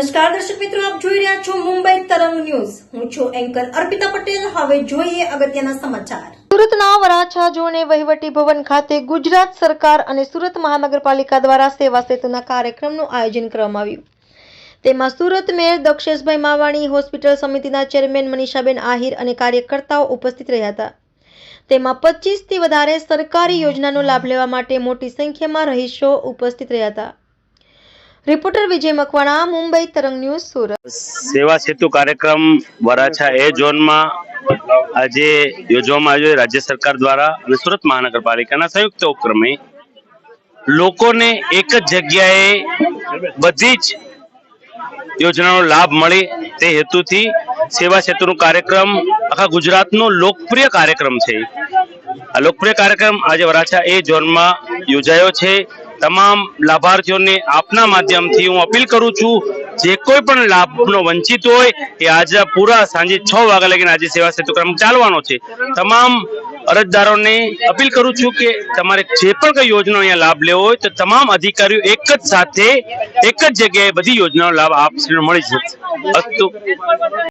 નમસ્કાર, દર્શક મિત્રો, આપ જોઈ રહ્યા છો મુંબઈ તરંગ ન્યૂઝ. હું છું એન્કર અર્પિતા પટેલ. હવે જોઈએ અગત્યના સમાચાર. સુરતના વરાછા ઝોને વહીવટી ભવન ખાતે ગુજરાત સરકાર અને સુરત મહાનગરપાલિકા દ્વારા સેવા સેતુના કાર્યક્રમનું આયોજન કરવામાં આવ્યું. તેમાં સુરત મેયર દક્ષેશભાઈ માવાણી, હોસ્પિટલ સમિતિના ચેરમેન મનીષાબેન આહિર અને કાર્યકર્તાઓ ઉપસ્થિત રહ્યા હતા. તેમાં પચીસથી વધારે સરકારી યોજનાનો લાભ લેવા માટે મોટી સંખ્યામાં રહીશો ઉપસ્થિત રહ્યા હતા. રિપોર્ટર વિજય મકવાણા, મુંબઈ તરંગ ન્યૂઝ, સુરત. સેવા સેતુ કાર્યક્રમ વરાછા એ ઝોનમાં આજે યોજવામાં આવ્યો રાજ્ય સરકાર દ્વારા અને સુરત મહાનગરપાલિકાના સંયુક્ત ઉપક્રમે. લોકોને એક જ જગ્યાએ બધી જ યોજનાનો લાભ મળે તે હેતુથી સેવા સેતુનો કાર્યક્રમ આખા ગુજરાતનો લોકપ્રિય કાર્યક્રમ છે. આ લોકપ્રિય કાર્યક્રમ આજે વરાછા એ ઝોનમાં યોજાયો છે. તમામ લાભાર્થીઓને આપના માધ્યમથી હું અપીલ કરું છું, જે કોઈ પણ લાભનો વંચિત હોય, એ આજે પૂરા સાંજે છ વાગ્યા લગીને આજે સેવા સેતુ ક્રમ ચાલવાનો છે. તમામ અરજદારોને અપીલ કરું છું કે તમારે જે પણ કઈ યોજના અહીંયા લાભ લેવો હોય, તો તમામ અધિકારીઓ એક જ સાથે, એક જ જગ્યાએ બધી યોજનાનો લાભ આપશ્રીને મળી જશે અસ્તુ